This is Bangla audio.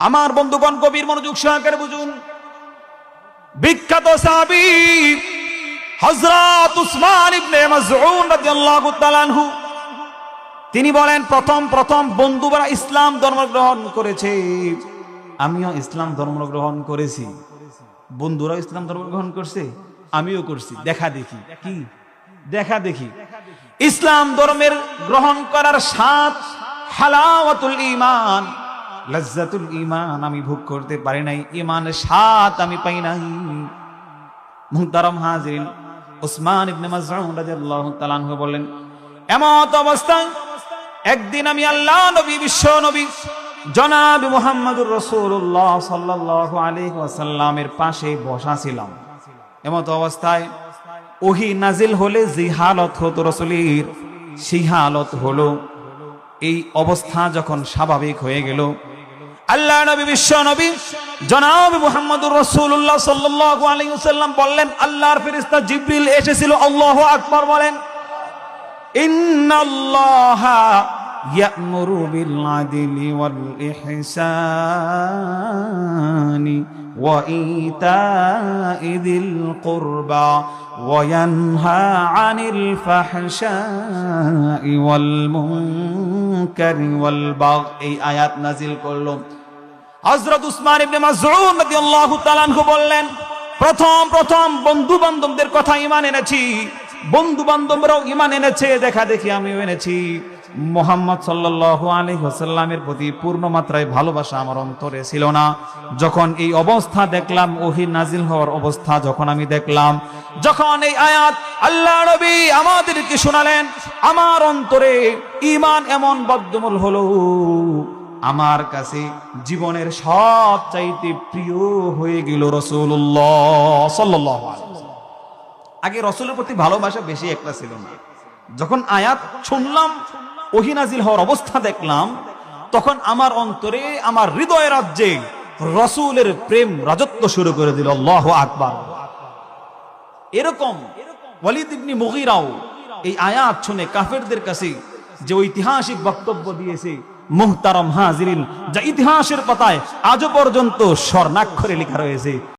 আমার বন্ধুগণ কবির মনোযোগ সহকারে বুঝুন। বিখ্যাত সাহাবী হযরত উসমান ইবনে মাসউদ রাদিয়াল্লাহু তাআলা আনহু, তিনি বলেন, প্রথম প্রথম বন্ধুরা ইসলাম ধর্ম গ্রহণ করেছে। আমিও ইসলাম ধর্ম গ্রহণ করেছি। বন্ধুরা ইসলাম ধর্ম গ্রহণ করছে, আমিও করছি। দেখা দেখি। কি? দেখা দেখি। ইসলাম ধর্মের গ্রহণ করার সাত হালাওয়াতুল ঈমান। লজ্জাতুল ইমান আমি ভোগ করতে পারি নাই। ঈমানের স্বাদ আমি পাই নাই। মুহতারাম হাজিরিন উসমান ইবনে মাসউদ রাদিয়াল্লাহু তাআলা আনহু বলেন এমত অবস্থায় একদিন আমি আল্লাহ নবী, বিশ্ব নবী, জনাব মুহাম্মদুর রাসূলুল্লাহ সাল্লাল্লাহু আলাইহি ওয়াসাল্লামের পাশে বসা ছিলাম। এমত অবস্থায় ওহি নাজিল হলে যে হালত হতো রসুলের সেই হালত হলো। এই অবস্থা যখন স্বাভাবিক হয়ে গেল আল্লাহ নবী, বিশ্ব নবী, জনাব মুহাম্মদুর রাসূলুল্লাহ সাল্লাল্লাহু আলাইহি ওয়াসাল্লাম বললেন, আল্লাহর ফেরেশতা জিবরিল এসেছিল, আল্লাহু আকবার বলেন, ইন্নাল্লাহা ইয়া'মুরু বিল আদলি ওয়াল ইহসানি ওয়া ইতা'i যিল কুরবা ওয়া ইয়ানহা আনিল ফাহশাই ওয়াল হযরত উসমান ইবনে মাসউদ রাদিয়াল্লাহু তাআলা বললেন, প্রথম প্রথম বন্ধু বান্ধবদের কথা ঈমান এনেছি। বন্ধু বান্ধবরাও ঈমান এনেছে, দেখা দেখি আমিও এনেছি। মোহাম্মদ সাল্লাল্লাহু আলাইহি ওয়াসাল্লামের প্রতি পূর্ণ মাত্রায় ভালোবাসা আমার অন্তরে ছিল না। যখন এই অবস্থা দেখলাম, ওহি নাজিল হওয়ার অবস্থা যখন আমি দেখলাম, যখন এই আয়াত আল্লাহ নবী আমাদেরকে শোনালেন, আমার অন্তরে ঈমান এমন বদ্ধমূল হলো। আমার কাছে জীবনের সব চাইতে প্রিয় হয়ে গেল সাল্লাহ আগে রসুলের প্রতি ভালোবাসা বেশি একটা ছিল না। যখন আয়াত শুনলাম ওহিনাজিল হওয়ার অবস্থা দেখলাম, তখন আমার অন্তরে, আমার হৃদয় রাজ্যে রসুলের প্রেম রাজত্ব শুরু করে দিল। আল্লাহ আকবার। এরকম ওয়ালিদ মুগিরাও এই আয়াত শুনে কাফেরদের কাছে যে ঐতিহাসিক বক্তব্য দিয়েছে মুহতারম হাজিরিন যা ইতিহাসের পাতায় আজও পর্যন্ত স্বর্ণাক্ষরে লেখা রয়েছে।